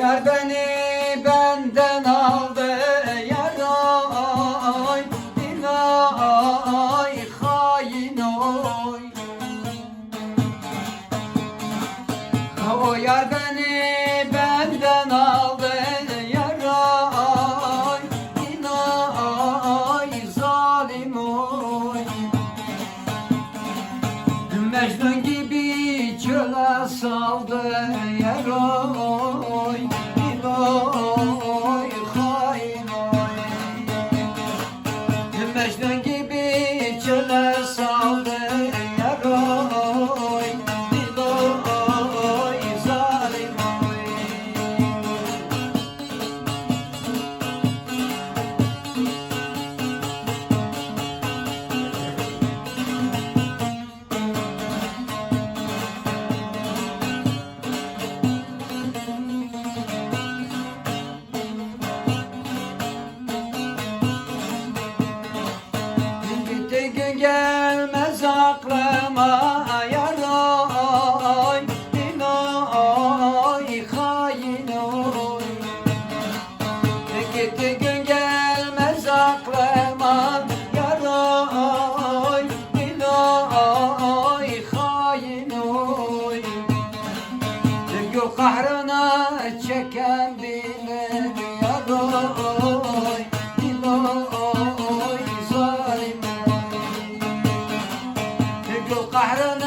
Yar beni benden aldı yar ay Dinay hain oy. O yar beni benden aldı yar ay Dinay zalim oy. Mecnun gibi çöle saldı yar Angela. gelmez aklıma yar oy din oy hain oy. Gün gelmez aklıma yar oy din oy hain oy. Gül kahrına çeken bir 还是那